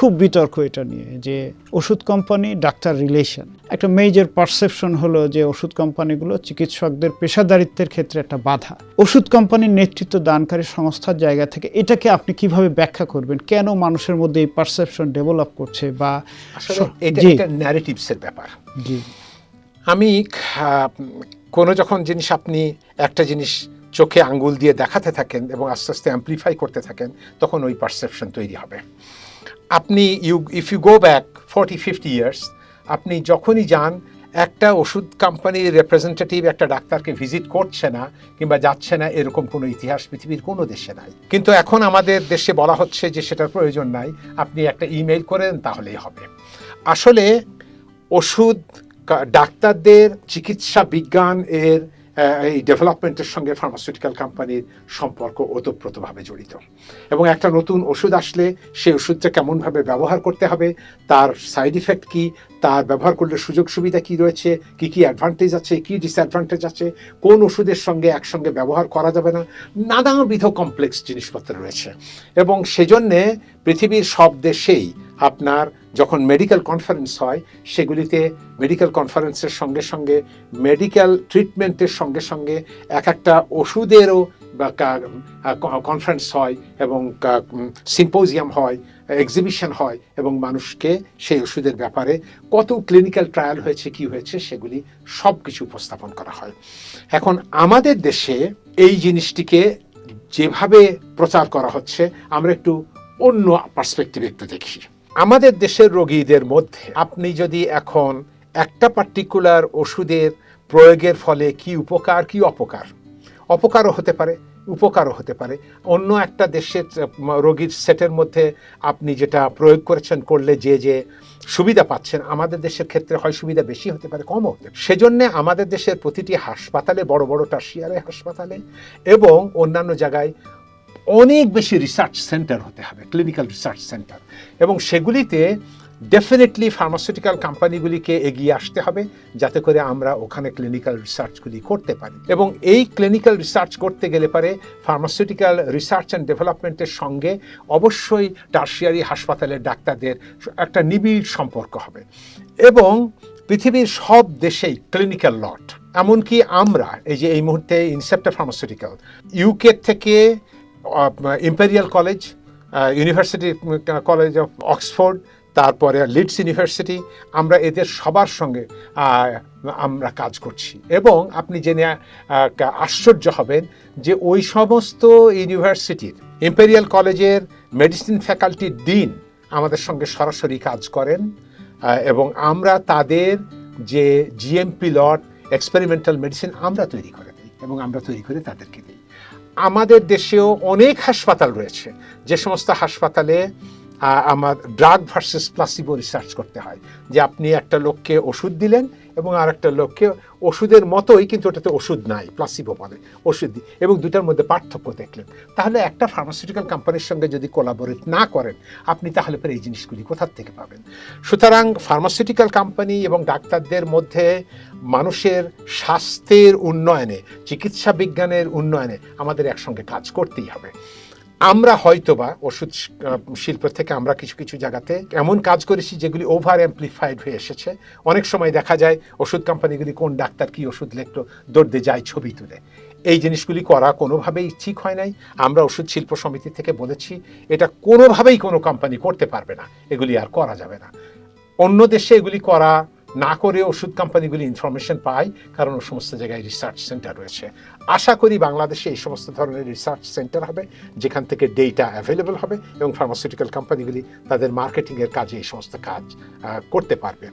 খুব বিতর্ক এটা নিয়ে যে ওষুধ কোম্পানি ডাক্তার রিলেশন একটা মেজর পারসেপশন হলো যে ওষুধ কোম্পানিগুলো চিকিৎসকদের পেশাদারিত্বের ক্ষেত্রে একটা বাধা। ওষুধ কোম্পানির নেতৃত্ব দানকারী সংস্থার জায়গা থেকে এটাকে আপনি কীভাবে ব্যাখ্যা করবেন? কেন মানুষের মধ্যে এই পারসেপশন ডেভেলপ করছে বা আসলে এটা একটা ন্যারেটিভসের ব্যাপার। জি। আমি কোনো যখন জিনিস আপনি একটা জিনিস চোখে আঙ্গুল দিয়ে দেখাতে থাকেন এবং আস্তে আস্তে অ্যাম্প্লিফাই করতে থাকেন তখন ওই পারসেপশন তৈরি হবে। আপনি you if you go back forty fifty years আপনি যখনই যান, একটা ওষুধ কোম্পানির রিপ্রেজেন্টেটিভ একটা ডাক্তারকে ভিজিট করছে না কিংবা যাচ্ছে না, এরকম কোনো ইতিহাস পৃথিবীর কোনো দেশে নাই। কিন্তু এখন আমাদের দেশে বলা হচ্ছে যে সেটার প্রয়োজন নাই, আপনি একটা ইমেইল করেন, তাহলেই হবে। আসলে ওষুধ ডাক্তারদের চিকিৎসা বিজ্ঞান এর এই ডেভেলপমেন্টের সঙ্গে ফার্মাসিউটিক্যাল কোম্পানির সম্পর্ক ওতপ্রোতভাবে জড়িত। এবং একটা নতুন ওষুধ আসলে সেই ওষুধটা কেমনভাবে ব্যবহার করতে হবে, তার সাইড ইফেক্ট কী, তার ব্যবহার করলে সুযোগ সুবিধা কি রয়েছে, কি কি অ্যাডভান্টেজ আছে, কি ডিসঅ্যাডভান্টেজ আছে, কোন ওষুধের সঙ্গে একসঙ্গে ব্যবহার করা যাবে না, নানাবিধ কমপ্লেক্স জিনিসপত্র রয়েছে। এবং সেজন্যে পৃথিবীর সব দেশেই আপনার যখন মেডিকেল কনফারেন্স হয়, সেগুলিতে মেডিকেল কনফারেন্সের সঙ্গে সঙ্গে মেডিকেল ট্রিটমেন্টের সঙ্গে সঙ্গে এক একটা ওষুধেরও কনফারেন্স হয় এবং সিম্পোজিয়াম হয় এক্সিবিশন হয় এবং মানুষকে সেই ওষুধের ব্যাপারে কত ক্লিনিক্যাল ট্রায়াল হয়েছে, কি হয়েছে, সেগুলি সব কিছু উপস্থাপন করা হয়। এখন আমাদের দেশে এই জিনিসটিকে যেভাবে প্রচার করা হচ্ছে, আমরা একটু অন্য পার্সপেক্টিভ একটু দেখি। আমাদের দেশের রোগীদের মধ্যে আপনি যদি এখন একটা পার্টিকুলার ওষুধের প্রয়োগের ফলে কি উপকার, কি অপকার? অপকারও হতে পারে, উপকারও হতে পারে। অন্য একটা দেশের রোগীর সেটের মধ্যে আপনি যেটা প্রয়োগ করেছেন, করলে যে যে সুবিধা পাচ্ছেন, আমাদের দেশের ক্ষেত্রে হয় সুবিধা বেশি হতে পারে, কমও হতে সেজন্য আমাদের দেশের প্রতিটি হাসপাতালে, বড় বড় টার্সিয়ারে হাসপাতালে এবং অন্যান্য জায়গায় অনেক বেশি রিসার্চ সেন্টার হতে হবে ক্লিনিক্যাল রিসার্চ সেন্টার এবং সেগুলিতে ডেফিনেটলি ফার্মাসিউটিক্যাল কোম্পানিগুলিকে এগিয়ে আসতে হবে, যাতে করে আমরা ওখানে ক্লিনিক্যাল রিসার্চগুলি করতে পারি। এবং এই ক্লিনিক্যাল রিসার্চ করতে গেলে পারে ফার্মাসিউটিক্যাল রিসার্চ অ্যান্ড ডেভেলপমেন্টের সঙ্গে অবশ্যই টার্সিয়ারি হাসপাতালের ডাক্তারদের একটা নিবিড় সম্পর্ক হবে। এবং পৃথিবীর সব দেশেই ক্লিনিক্যাল লট এমনকি আমরা, এই যে এই মুহূর্তে ইনসেপ্টা ফার্মাসিউটিক্যাল ইউকে থেকে Imperial college university college of Oxford তারপরে লিডস ইউনিভার্সিটি আমরা এদের সবার সঙ্গে আমরা কাজ করছি। এবং আপনি জেনে আশ্চর্য হবেন যে ওই সমস্ত ইউনিভার্সিটির ইম্পেরিয়াল কলেজের মেডিসিন ফ্যাকাল্টির ডিন আমাদের সঙ্গে সরাসরি কাজ করেন এবং আমরা তাদের যে জিএমপি লট এক্সপেরিমেন্টাল মেডিসিন আমরা তৈরি করে দিই, এবং আমরা তৈরি করে তাদেরকে দিই। আমাদের দেশেও অনেক হাসপাতাল রয়েছে। যে সমস্ত হাসপাতালে আমার ড্রাগ ভার্সেস প্লাসিবো রিসার্চ করতে হয়। যে আপনি একটা লোককে ওষুধ দিলেন এবং আর একটা লোককে ওষুধের মতোই, কিন্তু ওটাতে ওষুধ নাই প্লাসিবো বলে, ওষুধ দিই এবং দুটার মধ্যে পার্থক্য দেখলেন। তাহলে একটা ফার্মাসিউটিক্যাল কোম্পানির সঙ্গে যদি কোলাবোরেট না করেন, আপনি তাহলে পরে এই জিনিসগুলি কোথার থেকে পাবেন? সুতরাং ফার্মাসিউটিক্যাল কোম্পানি এবং ডাক্তারদের মধ্যে মানুষের স্বাস্থ্যের উন্নয়নে, চিকিৎসা বিজ্ঞানের উন্নয়নে আমাদের একসঙ্গে কাজ করতেই হবে। আমরা হয়তোবা ওষুধ শিল্প থেকে আমরা কিছু কিছু জায়গাতে এমন কাজ করেছি যেগুলি ওভার অ্যাম্প্লিফাইড হয়ে এসেছে। অনেক সময় দেখা যায় ওষুধ কোম্পানিগুলি কোন ডাক্তার কি ওষুধ লিখলো, দৌড়তে যায়, ছবি তুলে। এই জিনিসগুলি করা কোনোভাবেই ঠিক হয় নাই। আমরা ওষুধ শিল্প সমিতি থেকে বলেছি, এটা কোনোভাবেই কোনো কোম্পানি করতে পারবে না। এগুলি আর করা যাবে না। অন্য দেশে এগুলি করা না করে ওষুধ কোম্পানিগুলি ইনফরমেশন পায়, কারণ ও সমস্ত জায়গায় রিসার্চ সেন্টার রয়েছে। আশা করি বাংলাদেশে এই সমস্ত ধরনের রিসার্চ সেন্টার হবে, যেখান থেকে ডেটা অ্যাভেলেবল হবে এবং ফার্মাসিউটিক্যাল কোম্পানিগুলি তাদের মার্কেটিংয়ের কাজে এই সমস্ত কাজ করতে পারবে।